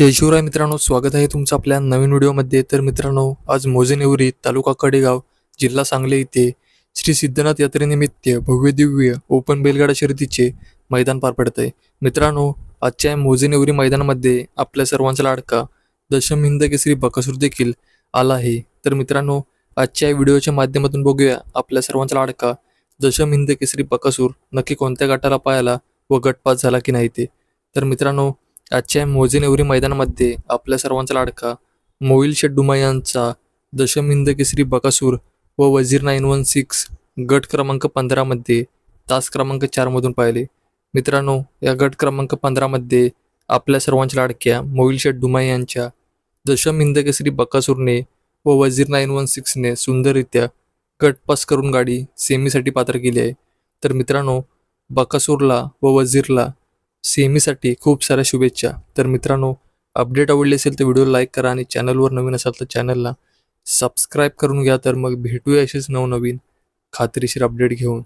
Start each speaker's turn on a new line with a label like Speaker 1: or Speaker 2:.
Speaker 1: जय शिवराय मित्रांनो स्वागत आहे तुमचं आपल्या नवीन व्हिडिओमध्ये. तर मित्रांनो आज मोजेनेवरी तालुका कडेगाव जिल्हा सांगली येथे श्री सिद्धनाथ यात्रेनिमित्त भव्य दिव्य ओपन बैलगाडा शर्यतीचे मैदान पार पडत आहे मित्रांनो आजच्या मोजेनेवरी मैदानामध्ये आपल्या सर्वांचा लाडका दशम हिंद केसरी बकासूर देखील आला आहे. तर मित्रांनो आजच्या व्हिडिओच्या माध्यमातून बघूया आपल्या सर्वांचा लाडका दशम हिंद केसरी बकासूर नक्की कोणत्या गटाला पायाला व गटपास झाला की नाही ते. तर मित्रांनो आजच्या मोजेनेवरी मैदानामध्ये आपल्या सर्वांचा लाडका मोईल शेड्डुमा यांचा दशम हिंद केसरी बकासूर व वजीर नाईन वन सिक्स गट क्रमांक पंधरामध्ये तास क्रमांक चारमधून पाहिले. मित्रांनो या गट क्रमांक पंधरामध्ये आपल्या सर्वांच्या लाडक्या मोईल शेड्डुमा यांच्या दशम हिंद केसरी बकासूरने व वजीर नाईन वन सिक्सने सुंदररित्या गट पास करून गाडी सेमीसाठी पात्र केली आहे. तर मित्रांनो बकासूरला व वजीरला सेमीसाठी खूप साऱ्या शुभेच्छा. तर मित्रांनो अपडेट आवडली असेल तर व्हिडिओ लाईक करा आणि चॅनलवर नवीन असाल तर चॅनलला सबस्क्राईब करून घ्या. तर मग भेटूया असेच नवनवीन खात्रीशीर अपडेट घेऊन.